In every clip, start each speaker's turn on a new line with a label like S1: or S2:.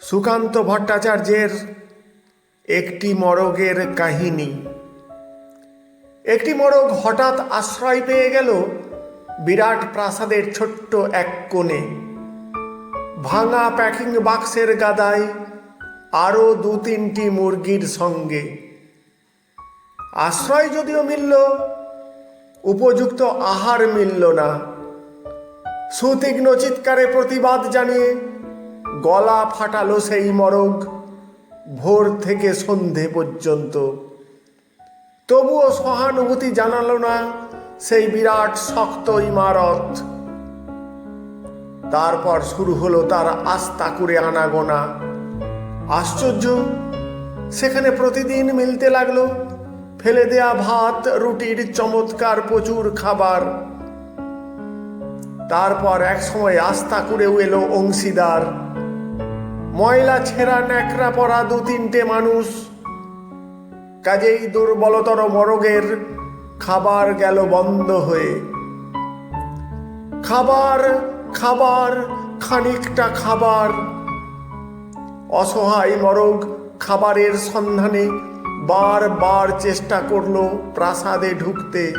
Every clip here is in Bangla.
S1: সুকান্ত ভট্টাচার্যের একটি মরগের কাহিনী। একটি মরগ হঠাৎ আশ্রয় পেয়ে গেল বিরাট প্রাসাদের ছোট্ট এক কোণে। ভাঙা প্যাকিং বাক্সের গাদায় আরও দু তিনটি মুরগির সঙ্গে। আশ্রয় যদিও মিলল, উপযুক্ত আহার মিলল না। সুতীক্ষ্ণ চিৎকারে প্রতিবাদ জানিয়ে গলা ফাটালো সেই মরগ, ভোর থেকে সন্ধে পর্যন্ত। তবুও সহানুভূতি জানালো না সেই বিরাট শক্ত ইমারত। তারপর শুরু হলো তার আস্তা করে আনাগোনা। আশ্চর্য, সেখানে প্রতিদিন মিলতে লাগল, ফেলে দেয়া ভাত, রুটির চমৎকার প্রচুর খাবার। তারপর এক সময় আস্থা করেও এলো অংশীদার। ময়লা ছেঁড়া ন্যাকড়া পরা দু তিনটে মানুষ। কাজেই দুর্বলতর মরগের খাবার গেল বন্ধ হয়ে। খাবার খাবার, খানিকটা খাবার। অসহায় মরগ খাবারের সন্ধানে বারবার চেষ্টা করল প্রাসাদে ঢুকতে।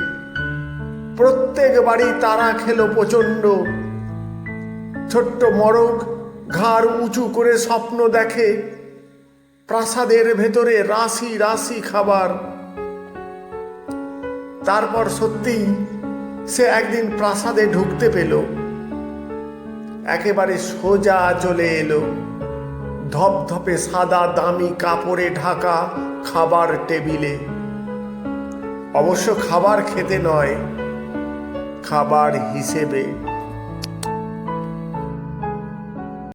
S1: প্রত্যেক বাড়ি তারা খেলো প্রচণ্ড। ছোট্ট মরগ ঘাড় উঁচু করে স্বপ্ন দেখে। প্রাসাদের ভেতরে রাশি রাশি খাবার। তারপর সত্যি সে একদিন প্রাসাদে ঢুকতে পেল। একেবারে সোজা চলে এলো। ধপধপে সাদা দামি কাপড়ে ঢাকা খাবার টেবিলে। অবশ্য খাবার খেতে নয়, খাবার হিসেবে।